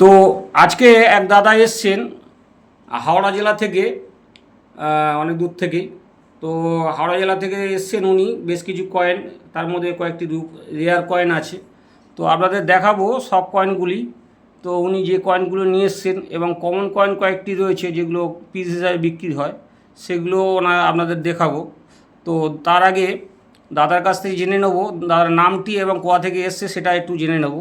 তো আজকে এক দাদা এসছেন, হাওড়া জেলা থেকে অনেক দূর থেকেই তো হাওড়া জেলা থেকে এসছেন উনি, বেশ কিছু কয়েন তার মধ্যে কয়েকটি রেয়ার কয়েন আছে। তো আপনাদের দেখাবো সব কয়েনগুলি তো উনি যে কয়েনগুলো নিয়ে এসছেন এবং কমন কয়েন কয়েকটি রয়েছে যেগুলো পিস হিসাবে বিক্রি হয়, সেগুলো ওনা আপনাদের দেখাবো। তো তার আগে দাদার কাছ থেকে জেনে নেব, দাদার নামটি এবং কোয়া থেকে এসছে সেটা একটু জেনে নেব।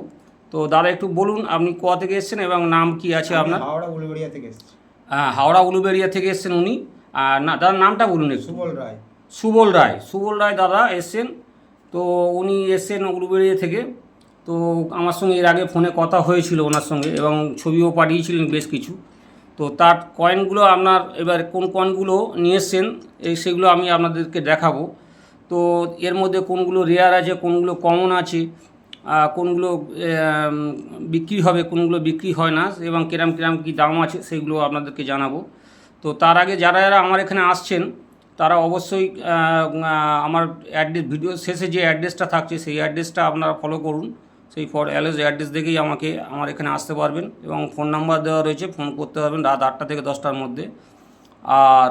তো দাদা একটু বলুন আপনি কোয়া থেকে এসছেন এবং নাম কি আছে আপনার? হাওড়া উলুবেড়িয়া থেকে এসেছি। হ্যাঁ হাওড়া উলুবেড়িয়া থেকে এসছেন উনি। আর না দাদার নামটা বলুন একটু। সুবল রায়। সুবল রায় সুবল রায় দাদা এসছেন। তো উনি এসছেন উলুবেড়িয়া থেকে। তো আমার সঙ্গে এর আগে ফোনে কথা হয়েছিল ওনার সঙ্গে এবং ছবিও পাঠিয়েছিলেন বেশ কিছু। তো তার কয়েনগুলো আপনার এবার কোন কয়েনগুলো নিয়ে এসছেন এই সেগুলো আমি আপনাদেরকে দেখাবো। তো এর মধ্যে কোনগুলো রেয়ার আছে কোনগুলো কমন আছে কোনগুলো বিক্রি হবে কোনগুলো বিক্রি হয় না এবং কিরাম কিরাম কী দাম আছে সেগুলো আপনাদেরকে জানাব। তো তার আগে যারা যারা আমার এখানে আসছেন তারা অবশ্যই আমার অ্যাড্রেস ভিডিও শেষে যে অ্যাড্রেসটা থাকছে সেই অ্যাড্রেসটা আপনারা ফলো করুন। সেই ফর অ্যালোজ অ্যাড্রেস দেখেই আমাকে আমার এখানে আসতে পারবেন এবং ফোন নাম্বার দেওয়া রয়েছে ফোন করতে পারবেন রাত আটটা থেকে দশটার মধ্যে। আর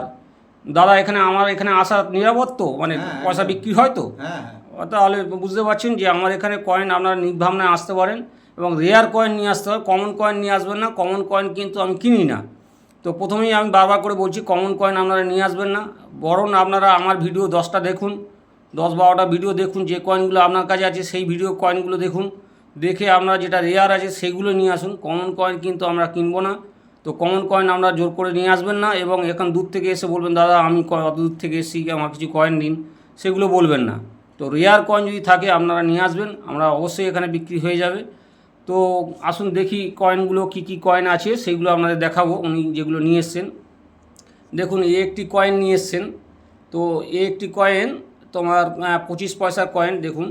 দাদা এখানে আমার এখানে আসা নিরাপদ তো? মানে হ্যাঁ, পয়সা বিক্রি হয় তো? হ্যাঁ হ্যাঁ। তাহলে বুঝতে পারছেন যে আমার এখানে কয়েন আপনারা নির্ভাবনায় আসতে পারেন এবং রেয়ার কয়েন নিয়ে আসতে হবে। কমন কয়েন নিয়ে আসবেন না। কমন কয়েন কিন্তু আমি কিনি না। তো প্রথমেই আমি বারবার করে বলছি কমন কয়েন আপনারা নিয়ে আসবেন না। বরং আপনারা আমার ভিডিও দশটা দেখুন। দশ বারোটা ভিডিও দেখুন, যে কয়েনগুলো আপনার কাছে আছে, সেই ভিডিও কয়েনগুলো দেখুন। দেখে আপনারা যেটা রেয়ার আছে, সেগুলো নিয়ে আসুন। কমন কয়েন কিন্তু আমরা কিনবো না। তো কমন কয়েন আমরা জোর করে নিয়ে আসবেন না এবং এখন দূর থেকে এসে বলবেন, দাদা, আমি অত দূর থেকে এসেছি, আমার কিছু কয়েন দিন সেগুলো বলবেন না। তো রেয়ার কয়েন যদি থাকে, আপনারা নিয়ে আসবেন, আমরা অবশ্যই এখানে বিক্রি হয়ে যাবে। তো আসুন দেখি কয়েনগুলো কি কি কয়েন আছে, সেগুলো আপনাদের দেখাবো, উনি যেগুলো নিয়ে এসছেন। দেখুন, এ একটি কয়েন নিয়ে এসছেন। তো এ একটি কয়েন, তোমার পঁচিশ পয়সার কয়েন, দেখুন।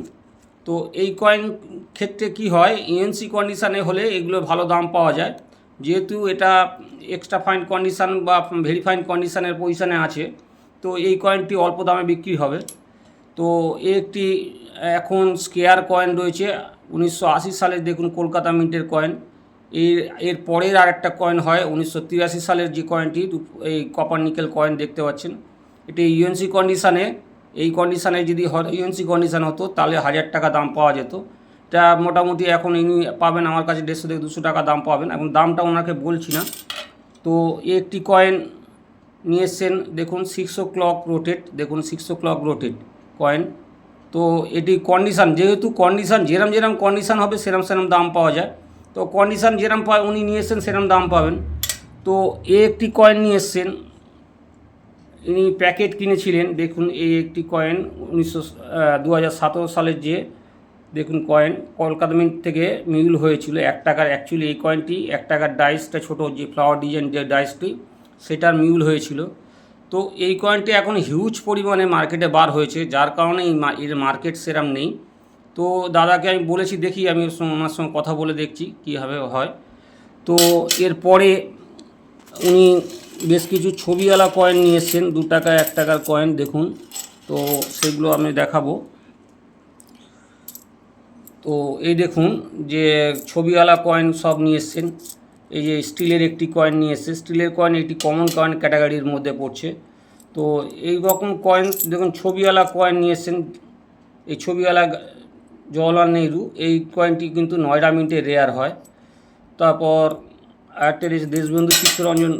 তো এই কয়েন ক্ষেত্রে কি হয় ইএনসি কন্ডিশানে হলে এগুলো ভালো দাম পাওয়া যায়। যেহেতু এটা এক্সট্রা ফাইন কন্ডিশান বা ভেরিফাইন কন্ডিশানের পজিশানে আছে, তো এই কয়েনটি অল্প দামে বিক্রি হবে। তো একটি, এখন স্কেয়ার কয়েন রয়েছে, উনিশশো আশি সালের, দেখুন কলকাতা মিন্টের কয়েন। এর এর পরের আরেকটা কয়েন হয়, উনিশশো তিরাশি সালের যে কয়েনটি এই কপার নিকেল কয়েন দেখতে পাচ্ছেন। এটি ইউএনসি কন্ডিশানে এই কন্ডিশানে যদি ইউএনসি কন্ডিশান হতো, তাহলে হাজার টাকা দাম পাওয়া যেত। এটা মোটামুটি এখন ইনি পাবেন, আমার কাছে দেড়শো থেকে দুশো টাকা দাম পাবেন এখন দামটা ওনাকে বলছি না। তো একটি কয়েন নিয়ে এসছেন, দেখুন সিক্স ক্লক রোটেট দেখুন six o'clock rotate coin. তো এটি কন্ডিশান যেহেতু কন্ডিশান যেরম যেরম কন্ডিশান হবে, সেরম সেরম দাম পাওয়া যায়। তো কন্ডিশান যেরম পায়, উনি নিয়ে এসছেন, সেরম দাম পাবেন। তো এ একটি কয়েন নিয়ে এসছেন। ইনি প্যাকেট কিনেছিলেন, দেখুন এই একটি কয়েন, উনিশশো দু সালের যে, দেখুন, কয়েন, কলকাতা মিন্ট থেকে মিউল হয়েছিল। এক টাকার অ্যাকচুয়ালি এই কয়েনটি, এক টাকার ডাইসটা ছোট, যে ফ্লাওয়ার ডিজাইন যে ডাইসটি সেটার মিউল হয়েছিল। তো এই কয়েনটি এখন হিউজ পরিমাণে মার্কেটে বার হয়েছে, যার কারণে এর মার্কেট সেরাম নেই। তো দাদাকে আমি বলেছি, দেখি আমি ওনার সঙ্গে কথা বলে দেখছি কীভাবে হয়। তো এরপরে উনি বেশ কিছু ছবিওয়ালা কয়েন নিয়ে এসছেন, দু টাকা, এক টাকার কয়েন দেখুন। তো সেগুলো আমি দেখাবো। তো এই দেখুন যে ছবিওয়ালা কয়েন সব নিয়ে এসছেন। এই যে স্টিলের একটি কয়েন নিয়ে এসছে। স্টিলের কয়েন একটি কমন কয়েন ক্যাটাগরির মধ্যে পড়ছে। তো এই রকম কয়েন দেখুন ছবিওয়ালা কয়েন নিয়ে এসছেন। এই ছবিওয়ালা জওয়াহরলাল নেহরু, এই কয়েনটি কিন্তু নয়ডা মিন্টে রেয়ার হয়। তারপর আরেকটা রয়েছে দেশবন্ধু চিত্তরঞ্জন।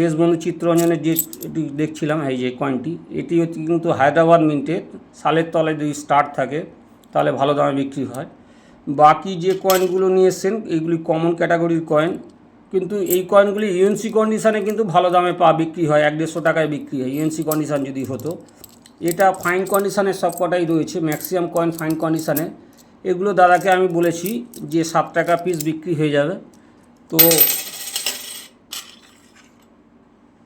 দেশবন্ধু চিত্তরঞ্জনের যে এটি দেখছিলাম, এই যে কয়েনটি এটি হচ্ছে কিন্তু হায়দ্রাবাদ মিন্টে সালের তলায় যদি স্টার্ট থাকে, তাহলে ভালো দামে বিক্রি হয়। বাকি যে কয়েনগুলো নিয়ে এসছেন এইগুলি কমন ক্যাটাগরির কয়েন কিন্তু এই কয়েনগুলি ইউএনসি কন্ডিশানে কিন্তু ভালো দামে পা বিক্রি হয়, এক দেড়শো টাকায় বিক্রি হয় ইউএনসি কন্ডিশান যদি হতো। এটা ফাইন কন্ডিশানের সব কটাই রয়েছে ম্যাক্সিমাম কয়েন ফাইন কন্ডিশানে এগুলো দাদাকে আমি বলেছি যে সাত টাকা পিস বিক্রি হয়ে যাবে। তো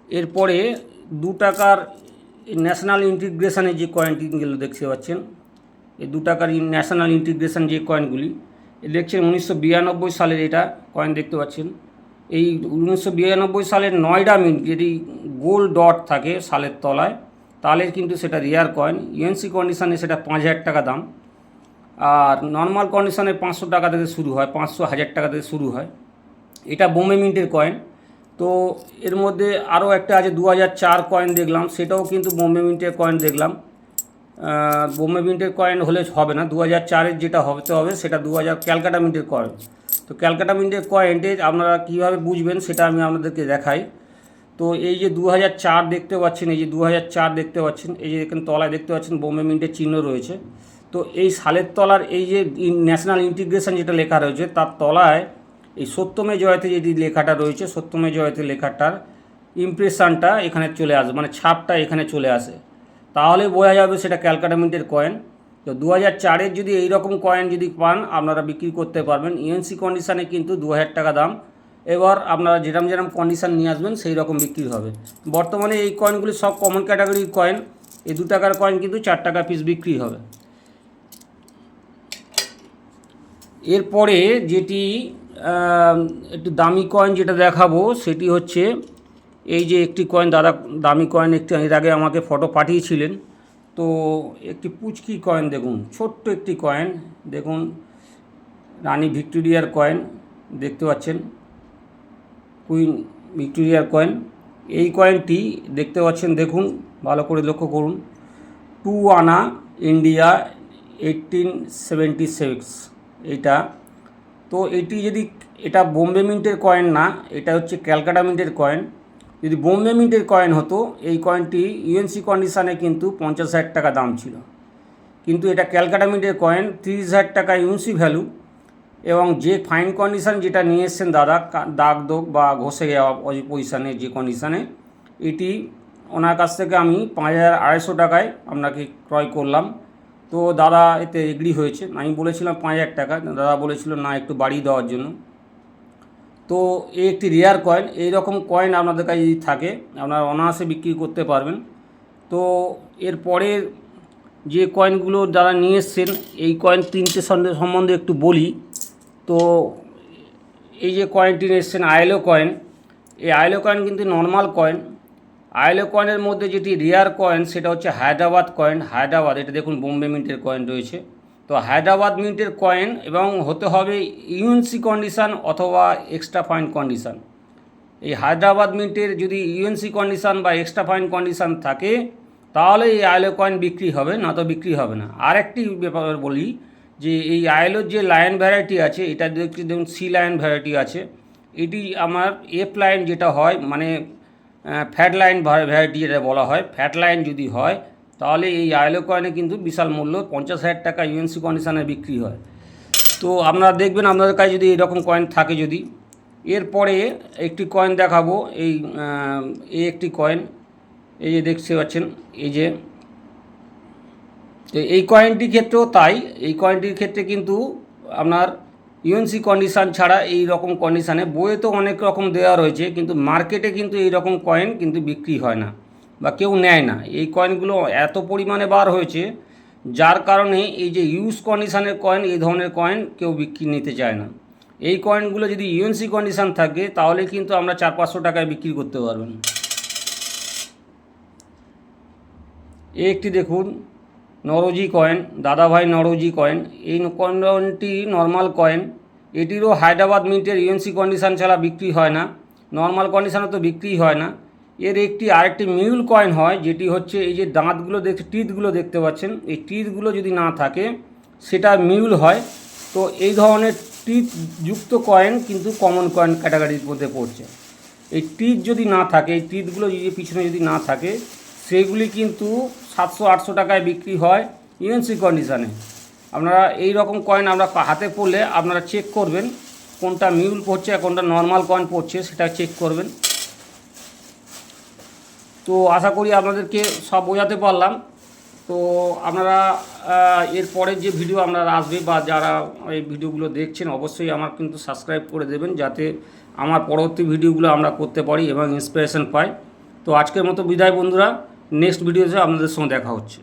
এরপরে দু টাকার ন্যাশনাল ইন্টিগ্রেশনের যে কয়েনটিগুলো দেখতে পাচ্ছেন এই দু টাকার ন্যাশনাল ইন্টিগ্রেশন যে কয়েনগুলি দেখছেন উনিশশো বিরানব্বই সালের এটা কয়েন দেখতে পাচ্ছেন। এই উনিশশো বিরানব্বই সালের নয়ডা মিন্ট যদি গোল ডট থাকে সালের তলায়, তাহলে কিন্তু সেটা রেয়ার কয়েন ইউএনসি কন্ডিশনে সেটা পাঁচ হাজার টাকা দাম। আর নর্মাল কন্ডিশনে পাঁচশো টাকা থেকে শুরু হয়, পাঁচশো হাজার টাকা থেকে শুরু হয়। এটা বোম্বে মিন্টের কয়েন তো এর মধ্যে আরও একটা আছে, দু হাজার চার কয়েন দেখলাম, সেটাও কিন্তু বোম্বে মিন্টের কয়েন দেখলাম। বোম্বে মিন্টের কয়েন হলে হবে না দু হাজার চারের যেটা হতে হবে সেটা দু হাজার ক্যালকাটা মিন্টের কয়েন তো ক্যালকাটা মিন্টের কয়েনটে আপনারা কীভাবে বুঝবেন সেটা আমি আপনাদেরকে দেখাই। তো এই যে দু হাজার চার দেখতে পাচ্ছেন, এই যে দু হাজার চার দেখতে পাচ্ছেন, এই যে এখানে তলায় দেখতে পাচ্ছেন বোম্বে মিন্টের চিহ্ন রয়েছে। তো এই সালের তলার এই যে ন্যাশনাল ইন্টিগ্রেশন যেটা লেখা রয়েছে, তার তলায় এই সত্যমে জয়তে যেটি লেখাটা রয়েছে সত্যমে জয়তে লেখাটার ইমপ্রেশনটা এখানে চলে আসে মানে ছাপটা এখানে চলে আসে। তাহলে বোঝা যাবে সেটা ক্যালকাটা মিন্টের কয়েন তো দু হাজার চারের যদি এইরকম কয়েন যদি পান, আপনারা বিক্রি করতে পারবেন। ইএনসি কন্ডিশানে কিন্তু দু হাজার টাকা দাম। এবার আপনারা যেরকম যেরকম কন্ডিশান নিয়ে আসবেন সেই রকম বিক্রি হবে। বর্তমানে এই কয়েনগুলি সব কমন ক্যাটাগরির কয়েন এই দু টাকার কয়েন কিন্তু চার টাকা পিস বিক্রি হবে। এরপরে যেটি একটু দামি কয়েন যেটা দেখাবো, সেটি হচ্ছে এই যে একটি কয়েন দাদা, দামি কয়েন একটি, এর আগে আমাকে ফটো পাঠিয়েছিলেন। তো একটি পুচকি কয়েন দেখুন, ছোট্ট একটি কয়েন দেখুন, রানী ভিক্টোরিয়ার কয়েন দেখতে পাচ্ছেন কুইন ভিক্টোরিয়ার কয়েন এই কয়েনটি দেখতে পাচ্ছেন, দেখুন, ভালো করে লক্ষ্য করুন। টু আনা ইন্ডিয়া এইটিন সেভেন্টি সিক্স এইটা। তো এটি যদি, এটা বোম্বে মিন্টের কয়েন না, এটা হচ্ছে ক্যালকাটা মিন্টের কয়েন যদি বোম্বে মিন্টের কয়েন হতো, এই কয়েনটি ইউএনসি কন্ডিশানে কিন্তু পঞ্চাশ হাজার টাকা দাম ছিল। কিন্তু এটা ক্যালকাটা মিন্টের কয়েন, তিরিশ হাজার টাকা ইউএনসি ভ্যালু এবং যে ফাইন কন্ডিশান যেটা নিয়ে এসছেন দাদা দাগ দোগ বা ঘষে যাওয়া পজিশানে যে কন্ডিশানে এটি ওনার কাছ থেকে আমি পাঁচ হাজার আড়াইশো টাকায় আপনাকে ক্রয় করলাম। তো দাদা এতে এগ্রি হয়েছে। আমি বলেছিলাম পাঁচ হাজার টাকা, দাদা বলেছিল না একটু বাড়িয়ে দেওয়ার জন্য। তো এই একটি রেয়ার কয়েন এই রকম কয়েন আপনাদের কাছে যদি থাকে, আপনারা অনায়াসে বিক্রি করতে পারবেন। তো এর এরপরে যে কয়েনগুলো যারা নিয়ে এসছেন, এই কয়েন তিনটে সম্বন্ধে একটু বলি। তো এই যে কয়েনটি নিয়ে এসছেন আইলো কয়েন এই আইলো কয়েন কিন্তু নর্মাল কয়েন আইলো কয়েনের মধ্যে যেটি রেয়ার কয়েন সেটা হচ্ছে হায়দ্রাবাদ কয়েন হায়দ্রাবাদ এটা দেখুন বোম্বে মিন্টের কয়েন রয়েছে। তো হায়দ্রাবাদ মিন্টের কয়েন এবং হতে হবে ইউএনসি কন্ডিশান অথবা এক্সট্রা ফাইন কন্ডিশান। এই হায়দ্রাবাদ মিন্টের যদি ইউএনসি কন্ডিশান বা এক্সট্রা ফাইন কন্ডিশান থাকে, তাহলে এই আয়লো কয়েন বিক্রি হবে, না তো বিক্রি হবে না। আরেকটি ব্যাপার বলি যে এই আইলোর যে লায়ন ভ্যারাইটি আছে, এটা দেখছি দেখুন, সি লায়ন ভ্যারাইটি আছে। এটি আমার এফ লাইন যেটা হয় মানে ফ্যাট লাইন ভ্যারাইটি যেটা বলা হয়, ফ্যাট লাইন যদি হয় তাহলে এই আইলো কয়েনে কিন্তু বিশাল মূল্য, পঞ্চাশ হাজার টাকা ইউএনসি কন্ডিশানে বিক্রি হয়। তো আপনারা দেখবেন, আপনাদের কাছে যদি এরকম কয়েন থাকে যদি, এরপরে একটি কয়েন দেখাবো, এই এই একটি কয়েন এই যে দেখতে পাচ্ছেন, এই যে, তো এই কয়েনটির ক্ষেত্রেও তাই, এই কয়েনটির ক্ষেত্রে কিন্তু আপনার ইউএনসি কন্ডিশান ছাড়া এই রকম কন্ডিশানে বইয়ে তো অনেক রকম দেওয়া রয়েছে, কিন্তু মার্কেটে কিন্তু এই রকম কয়েন কিন্তু বিক্রি হয় না। বা কেউ নেয় না। এই কয়েনগুলো এত পরিমাণে বার হয়েছে, যার কারণে এই যে ইউজ কন্ডিশানের কয়েন এই ধরনের কয়েন কেউ বিক্রি নিতে চায় না। এই কয়েনগুলো যদি ইউএনসি কন্ডিশান থাকে, তাহলে কিন্তু আমরা চার পাঁচশো টাকায় বিক্রি করতে পারবেন। একটি দেখুন, নরজি কয়েন দাদাভাই নরজি কয়েন এই কয়েনটি নর্মাল কয়েন এটিরও হায়দ্রাবাদ মিন্টের ইউএনসি কন্ডিশান ছাড়া বিক্রি হয় না। নর্মাল কন্ডিশানে তো বিক্রি হয় না। এর একটি আরেকটি মিউল কয়েন হয়, যেটি হচ্ছে এই যে দাঁতগুলো দেখতে টিথগুলো দেখতে পাচ্ছেন। এই টিথগুলো যদি না থাকে, সেটা মিউল হয়। তো এই ধরনের টিথ যুক্ত কয়েন কিন্তু কমন কয়েন ক্যাটাগরির মধ্যে পড়ছে। এই টিথ যদি না থাকে, এই টিথগুলো যদি পিছনে যদি না থাকে, সেগুলি কিন্তু সাতশো আটশো টাকায় বিক্রি হয় ইউএনসি কন্ডিশানে। আপনারা এই রকম কয়েন আমরা হাতে পড়লে আপনারা চেক করবেন, কোনটা মিউল পড়ছে আর কোনটা নর্মাল কয়েন পড়ছে, সেটা চেক করবেন। তো আশা করি আপনাদেরকে সব বোঝাতে পারলাম। তো আপনারা এরপরে যে ভিডিও আপনারা আসবে বা যারা এই ভিডিওগুলো দেখছেন, অবশ্যই আমার কিন্তু সাবস্ক্রাইব করে দেবেন যাতে আমার পরবর্তী ভিডিওগুলো আমরা করতে পারি এবং ইন্সপিরেশন পাই। তো আজকের মতো বিদায় বন্ধুরা নেক্সট ভিডিওতে আপনাদের সঙ্গে দেখা হচ্ছে।